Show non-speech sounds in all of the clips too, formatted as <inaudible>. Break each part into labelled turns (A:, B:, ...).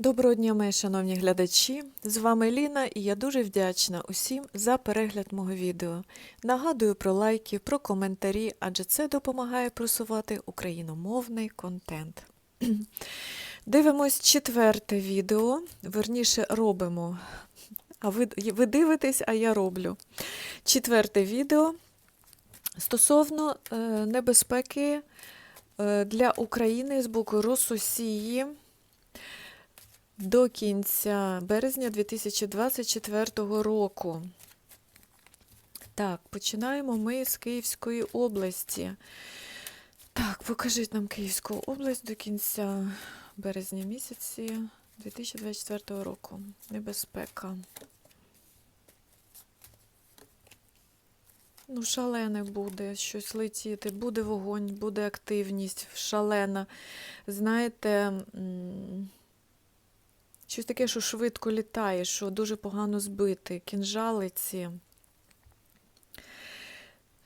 A: Доброго дня, мої шановні глядачі! З вами Ліна і я дуже вдячна усім за перегляд мого відео. Нагадую про лайки, про коментарі, адже це допомагає просувати україномовний контент. <clears throat> Дивимось четверте відео, верніше робимо. А ви, ви дивитесь, а я роблю. Четверте відео стосовно е, небезпеки е, для України з боку Рососії до кінця березня 2024 року. Так, починаємо ми з Київської області. Так, покажіть нам Київську область до кінця березня місяці 2024 року. Небезпека. Ну, шалене буде щось летіти, буде вогонь, буде активність, шалена. Знаєте, щось таке, що швидко літає, що дуже погано збити, кінжалиці.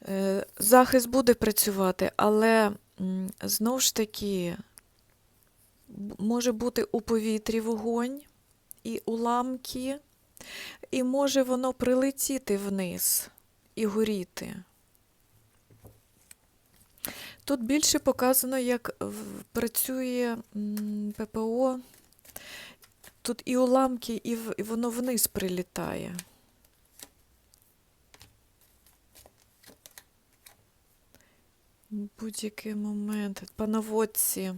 A: Е, Захист буде працювати, але знову ж таки може бути у повітрі вогонь і уламки, і може воно прилетіти вниз і горіти. Тут більше показано, як працює ППО. Тут і уламки, і воно вниз прилітає. Будь-який момент. По наводці.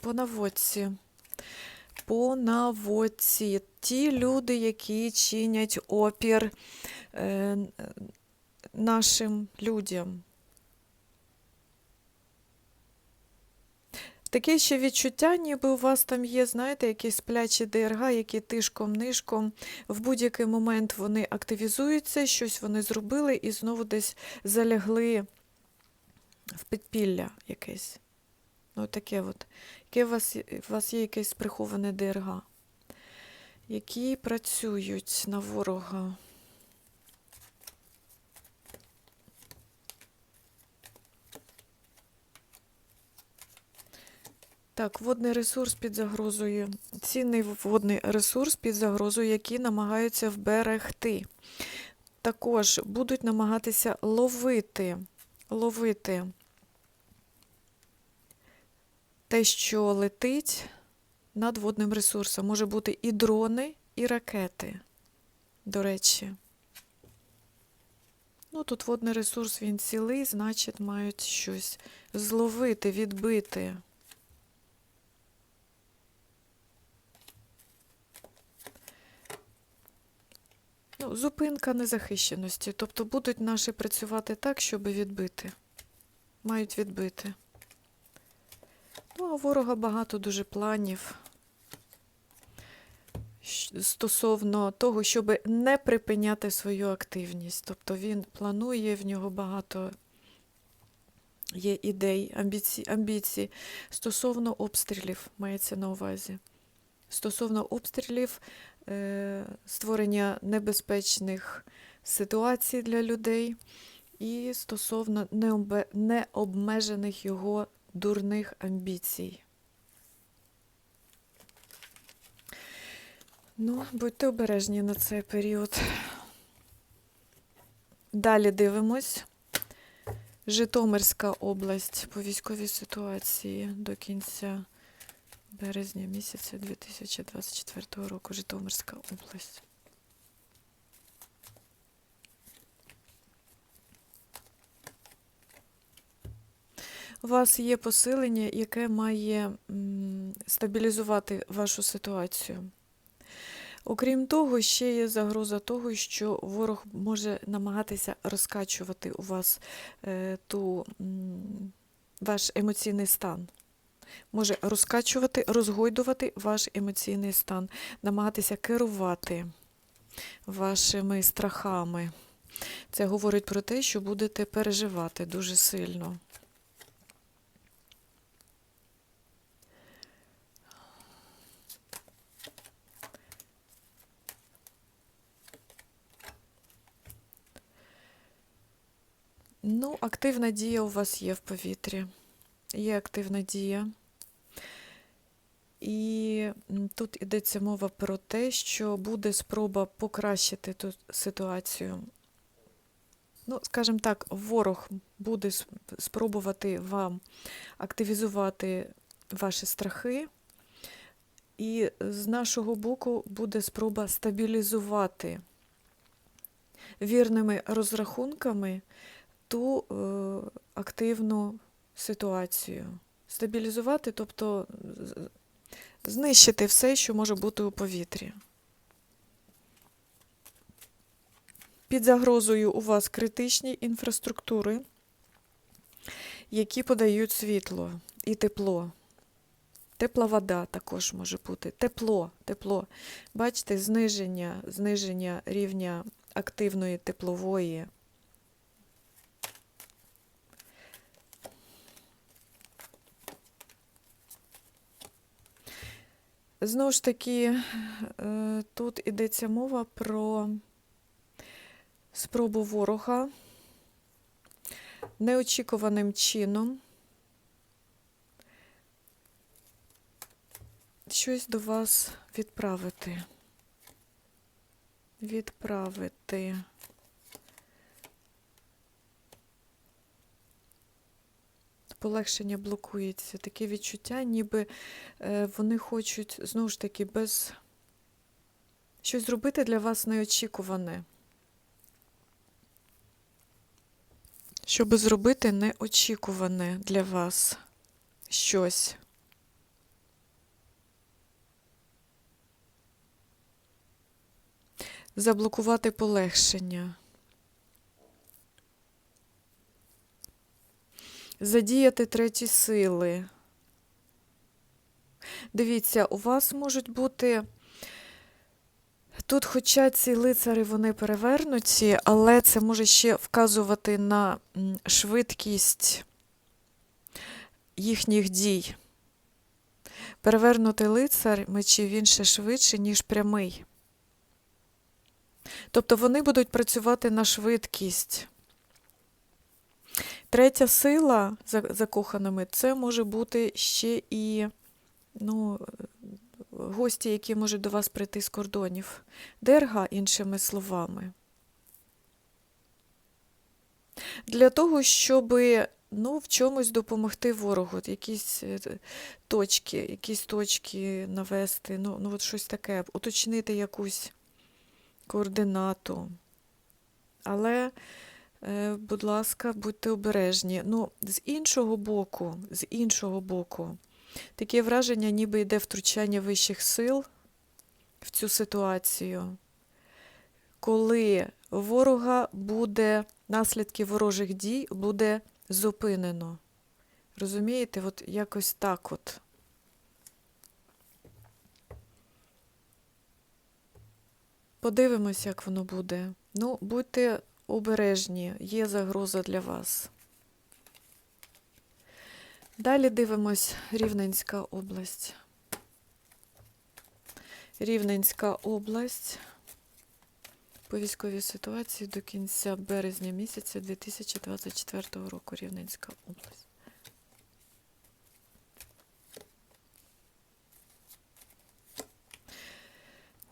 A: По наводці. По наводці. Ті люди, які чинять опір е, нашим людям. Таке ще відчуття, ніби у вас там є, знаєте, якісь сплячі ДРГ, які тишком-нишком в будь-який момент вони активізуються, щось вони зробили і знову десь залягли в підпілля якесь. Ну, таке от. Яке у вас, у вас є якесь приховане ДРГ, які працюють на ворога. Так, водний ресурс під загрозою. Цінний водний ресурс під загрозою, який намагаються вберегти. Також будуть намагатися ловити, ловити те, що летить над водним ресурсом. Може бути і дрони, і ракети, до речі. Ну, тут водний ресурс він цілий, значить, мають щось зловити, відбити. Ну, зупинка незахищеності. Тобто будуть наші працювати так, щоб відбити. Мають відбити. Ну, а ворога багато дуже планів стосовно того, щоб не припиняти свою активність. Тобто він планує, в нього багато є ідей, амбіцій, амбіцій стосовно обстрілів, мається на увазі. Стосовно обстрілів, створення небезпечних ситуацій для людей і стосовно необмежених його дурних амбіцій. Ну, будьте обережні на цей період. Далі дивимось. Житомирська область по військовій ситуації до кінця березня місяця 2024 року. Житомирська область. У вас є посилення, яке має стабілізувати вашу ситуацію. Окрім того, ще є загроза того, що ворог може намагатися розкачувати у вас е, ту, ваш емоційний стан. Може розкачувати, розгойдувати ваш емоційний стан, намагатися керувати вашими страхами. Це говорить про те, що будете переживати дуже сильно. Ну, активна дія у вас є в повітрі. Є активна дія. І тут йдеться мова про те, що буде спроба покращити ту ситуацію. Ну, скажімо так, ворог буде спробувати вам активізувати ваші страхи, і з нашого боку буде спроба стабілізувати вірними розрахунками ту е, активну ситуацію. Стабілізувати, тобто знищити все, що може бути у повітрі. Під загрозою у вас критичні інфраструктури, які подають світло і тепло. Тепла вода також може бути. Тепло, тепло. Бачите, зниження, зниження рівня активної теплової. Знову ж таки, е, тут йдеться мова про спробу ворога неочікуваним чином щось до вас відправити. Відправити. Полегшення блокується. Таке відчуття, ніби е, вони хочуть знову ж таки без щось зробити для вас неочікуване. Щоб зробити неочікуване для вас щось. Заблокувати полегшення. Задіяти треті сили. Дивіться, у вас можуть бути. Тут, хоча ці лицари вони перевернуті, але це може ще вказувати на швидкість їхніх дій. Перевернутий лицар мечів він ще швидше, ніж прямий. Тобто вони будуть працювати на швидкість. Третя сила за закоханими це може бути ще і ну, гості, які можуть до вас прийти з кордонів. Дерга, іншими словами. Для того, щоб ну, в чомусь допомогти ворогу, якісь е, точки, якісь точки навести, ну, ну от щось таке, уточнити якусь координату. Але, будь ласка, будьте обережні. Ну, з іншого боку, з іншого боку, таке враження, ніби йде втручання вищих сил в цю ситуацію, коли ворога буде, наслідки ворожих дій буде зупинено. Розумієте, от якось так от. Подивимось, як воно буде. Ну, будьте обережні, є загроза для вас. Далі дивимось Рівненська область. Рівненська область по військовій ситуації до кінця березня місяця 2024 року. Рівненська область.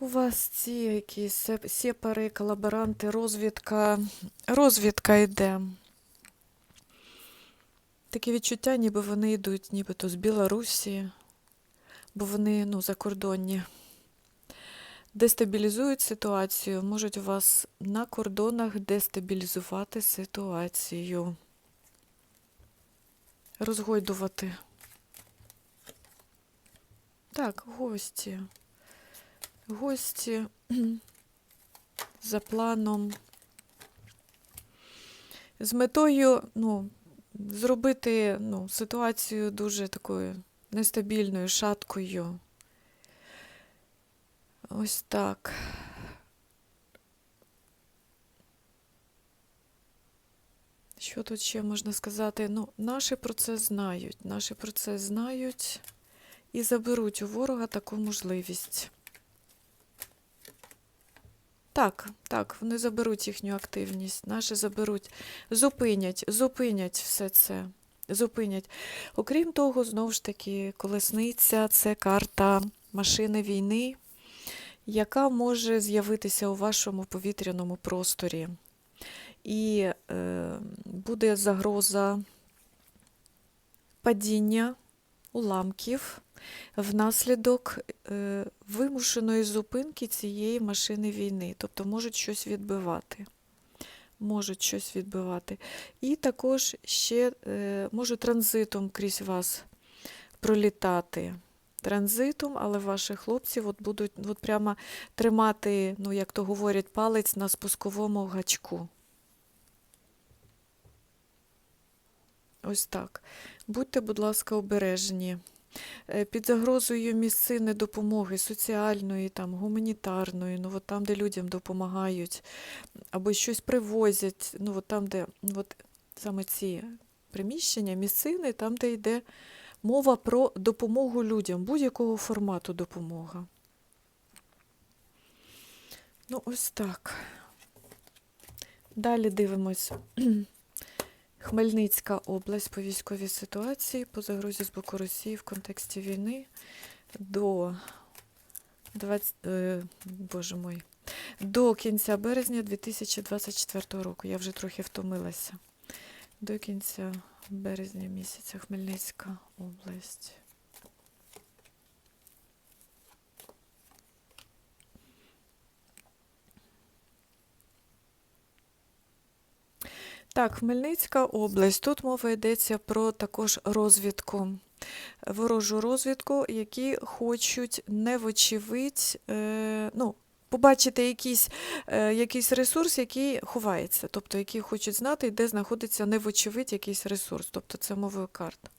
A: У вас ці якісь сеп- сепари, колаборанти, розвідка. Розвідка йде. Таке відчуття, ніби вони йдуть нібито з Білорусі, бо вони ну, закордонні. Дестабілізують ситуацію, можуть у вас на кордонах дестабілізувати ситуацію. Розгойдувати. Так, гості. Гості за планом. З метою, ну, зробити ну, ситуацію дуже такою нестабільною, шаткою. Ось так. Що тут ще можна сказати? Ну, наші про це знають. Наші про це знають і заберуть у ворога таку можливість. Так, так, вони заберуть їхню активність, наші заберуть, зупинять, зупинять все це. зупинять. Окрім того, знову ж таки, колесниця це карта машини війни, яка може з'явитися у вашому повітряному просторі. І е, буде загроза падіння уламків внаслідок е, вимушеної зупинки цієї машини війни. Тобто можуть щось відбивати. Можуть щось відбивати. І також ще е, може транзитом крізь вас пролітати. Транзитом, але ваші хлопці от будуть от прямо тримати, ну, як то говорять, палець на спусковому гачку. Ось так. Будьте, будь ласка, обережні. Е, Під загрозою місцини допомоги соціальної, там, гуманітарної, ну, от там, де людям допомагають, або щось привозять, ну, от там, де ну, от саме ці приміщення, місцини, там, де йде мова про допомогу людям, будь-якого формату допомога. Ну, ось так. Далі дивимось. Хмельницька область по військовій ситуації по загрозі з боку Росії в контексті війни до 20, е, боже мой, до кінця березня 2024 року. Я вже трохи втомилася. До кінця березня місяця Хмельницька область. Так, Хмельницька область. Тут мова йдеться про також розвідку, ворожу розвідку, які хочуть не вочевидь, е, ну, побачити якийсь, е, якийсь ресурс, який ховається, тобто які хочуть знати, де знаходиться невочевидь якийсь ресурс, тобто це мовою карт.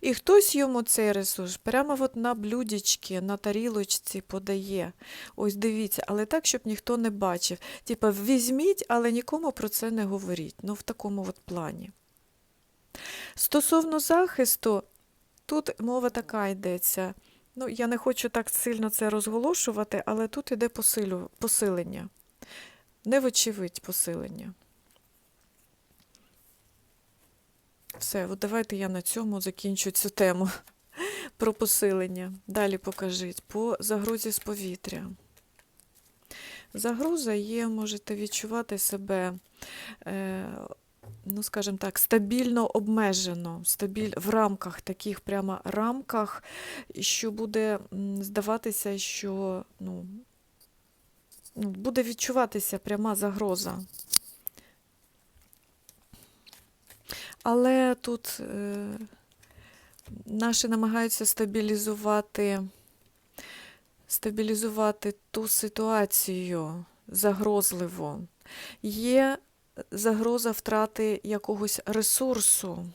A: І хтось йому цей ресурс прямо от на блюдечки, на тарілочці подає. Ось дивіться, але так, щоб ніхто не бачив. Типа, візьміть, але нікому про це не говоріть. Ну, в такому от плані. Стосовно захисту, тут мова така йдеться. Ну, я не хочу так сильно це розголошувати, але тут іде посилю, посилення. Не вочевидь посилення. Все, от давайте я на цьому закінчу цю тему <laughs> про посилення. Далі покажіть по загрозі з повітря. Загроза є, можете відчувати себе, е, ну, скажімо так, стабільно обмежено, стабіль, в рамках, таких прямо рамках, що буде здаватися, що ну, ну, буде відчуватися пряма загроза. Але тут е, наші намагаються стабілізувати, стабілізувати ту ситуацію загрозливо. Є загроза втрати якогось ресурсу.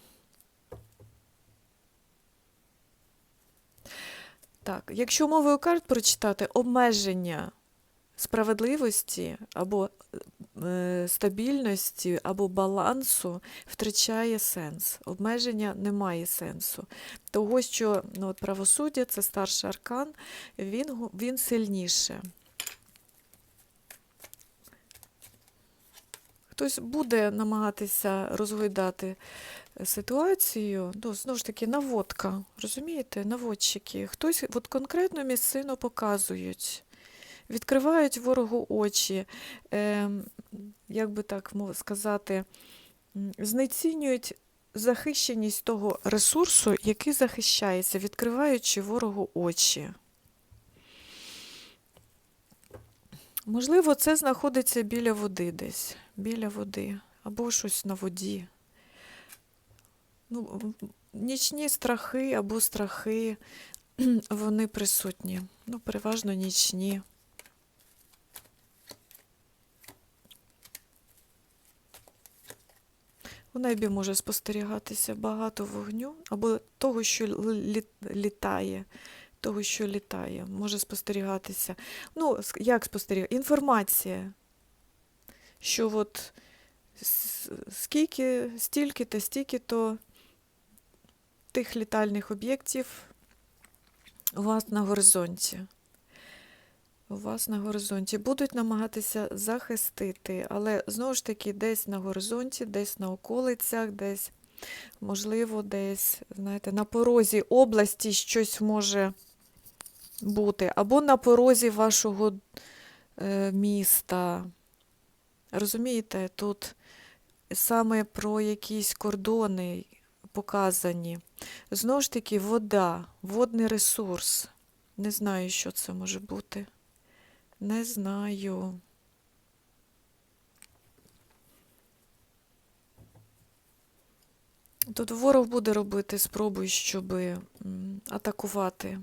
A: Так, якщо мовою карт прочитати обмеження справедливості або стабільності, або балансу втрачає сенс. Обмеження не має сенсу. Того, що ну, от правосуддя це старший аркан, він, він сильніше. Хтось буде намагатися розгойдати е, ситуацію, ну, знову ж таки, наводка, розумієте, наводчики. Хтось от конкретно місцину показують, відкривають ворогу очі, е, як би так сказати, знецінюють захищеність того ресурсу, який захищається, відкриваючи ворогу очі. Можливо, це знаходиться біля води десь, біля води, або щось на воді. Ну, нічні страхи або страхи, вони присутні. Ну, переважно нічні. У небі може спостерігатися багато вогню або того, що лі- літає. Того, що літає, може спостерігатися. Ну, як спостерігати? Інформація, що от скільки, стільки та стільки-то тих літальних об'єктів у вас на горизонті. У вас на горизонті будуть намагатися захистити, але знову ж таки десь на горизонті, десь на околицях, десь Можливо, десь, знаєте, на порозі області щось може бути, або на порозі вашого е, міста. Розумієте, тут саме про якісь кордони показані. Знову ж таки, вода, водний ресурс. Не знаю, що це може бути. Не знаю. Тут ворог буде робити спроби, щоб атакувати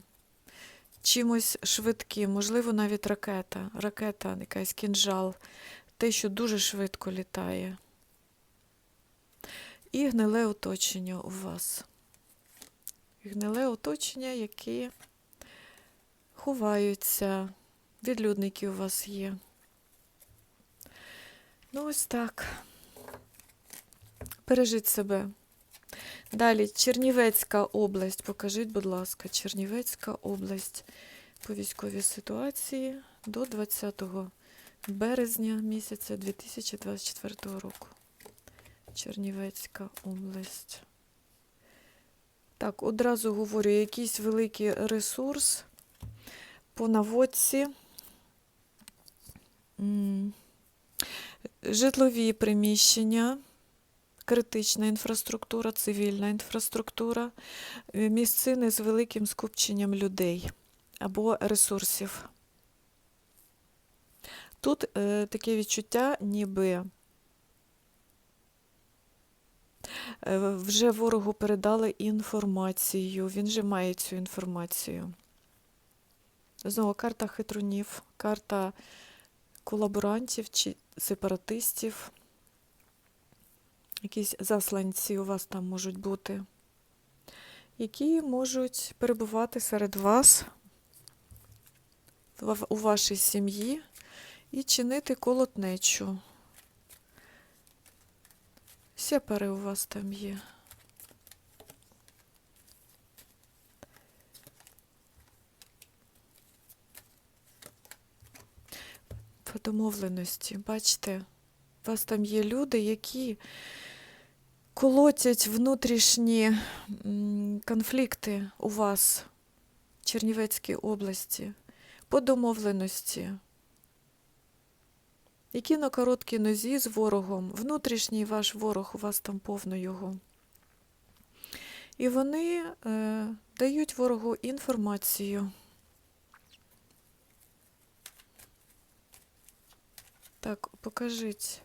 A: чимось швидким, можливо, навіть ракета. Ракета, якась кінжал, те, що дуже швидко літає. І гниле оточення у вас. Гниле оточення, які ховаються. Відлюдники у вас є. Ну, ось так. Бережіть себе. Далі Чернівецька область. Покажіть, будь ласка, Чернівецька область по військовій ситуації до 20 березня місяця 2024 року. Чернівецька область. Так, одразу говорю, якийсь великий ресурс по наводці. Житлові приміщення, критична інфраструктура, цивільна інфраструктура, е, місцини з великим скупченням людей або ресурсів. Тут е, таке відчуття, ніби е, вже ворогу передали інформацію, він же має цю інформацію. Знову карта хитрунів, карта колаборантів чи сепаратистів. Якісь засланці у вас там можуть бути, які можуть перебувати серед вас, у вашій сім'ї і чинити колотнечу. Сепари у вас там є. По домовленості, бачите, у вас там є люди, які колотять внутрішні конфлікти у вас в Чернівецькій області по домовленості, які на короткій нозі з ворогом, внутрішній ваш ворог, у вас там повно його. І вони е, дають ворогу інформацію. Так, покажіть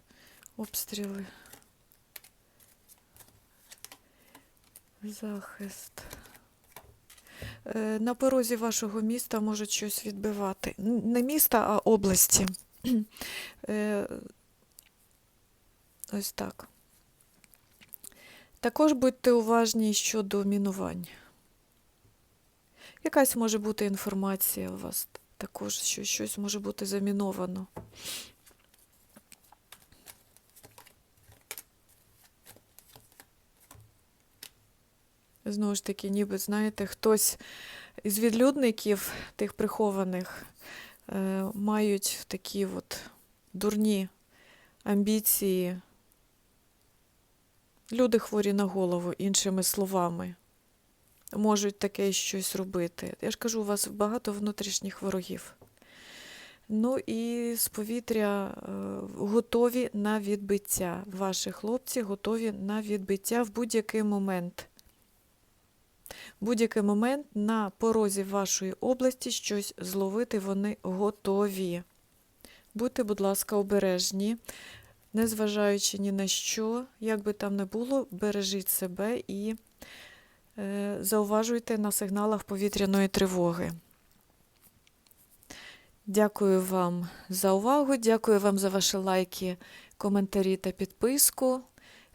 A: обстріли. Захист. Е, На порозі вашого міста можуть щось відбивати. Не міста, а області. <clears throat> Е, Ось так. Також будьте уважні щодо мінувань. Якась може бути інформація у вас також, що щось може бути заміновано. Знову ж таки, ніби, знаєте, хтось із відлюдників, тих прихованих, е, мають такі от дурні амбіції. Люди хворі на голову, іншими словами, можуть таке щось робити. Я ж кажу, у вас багато внутрішніх ворогів. Ну і з повітря е, готові на відбиття. Ваші хлопці готові на відбиття в будь-який момент. Будь-який момент на порозі вашої області щось зловити вони готові. Будьте, будь ласка, обережні, незважаючи ні на що, як би там не було, бережіть себе і е, зауважуйте на сигналах повітряної тривоги. Дякую вам за увагу, дякую вам за ваші лайки, коментарі та підписку.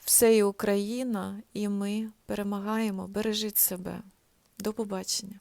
A: Все є Україна, і ми перемагаємо. Бережіть себе. До побачення.